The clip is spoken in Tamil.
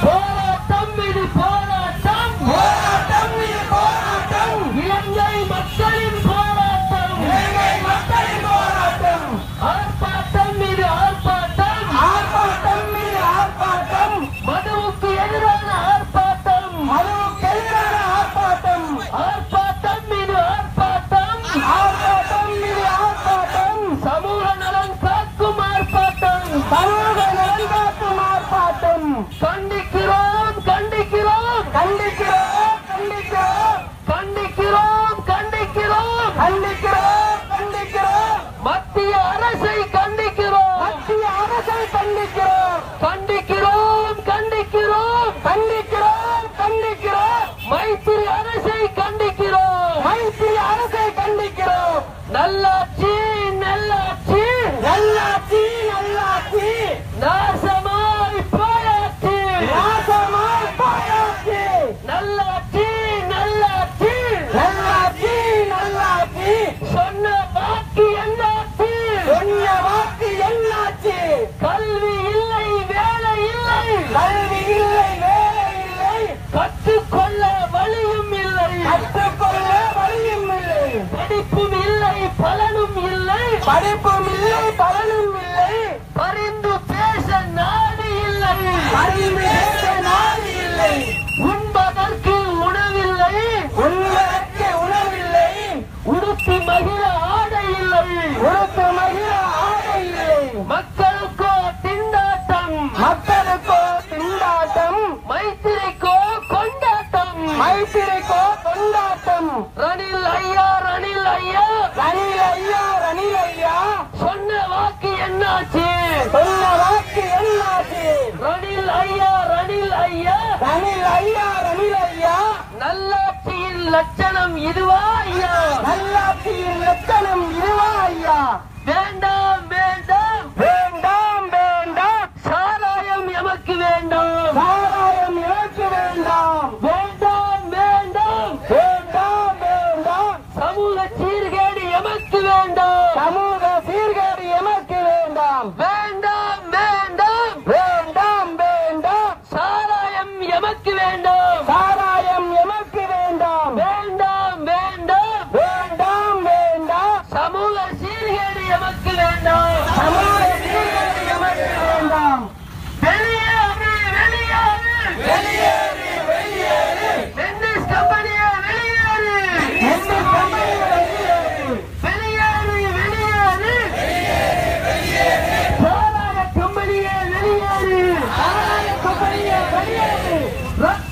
Oh! பலனும் இல்லை. படிப்பும் இல்லை பலனும் இல்லை பரிந்து பேச நாடு இல்லை. பரிந்து பேச நாடு இல்லை. உண்பதற்கு உணவில்லை. உண்பதற்கு உணவில்லை. உடுத்தி மகிழ ஆடை இல்லை. உடுத்து மகிழ ஆடை இல்லை. மக்களுக்கோ திண்டாட்டம். மக்களுக்கோ திண்டாட்டம். மைத்திரிக்கோ கொண்டாட்டம். மைத்திரிக்கோ கொண்டாட்டம். ஐயா ரணில் ஐயா ரணில் ஐயா நல்லாட்சியின் லட்சணம் இதுவா ஐயா? நல்லாட்சியின் லட்சணம் இதுவா ஐயா. வேண்டாம் வேண்டாம். வேண்டாம் வேண்டாம். சாராயம் எமக்கு வேண்டாம். சாராயம் எமக்கு வேண்டாம். வேண்டாம் வேண்டாம். வேண்டாம் வேண்டாம். சமூக சீர்கேடு எமக்கு வேண்டாம். சமூக சீர்கேடு எமக்கு Run!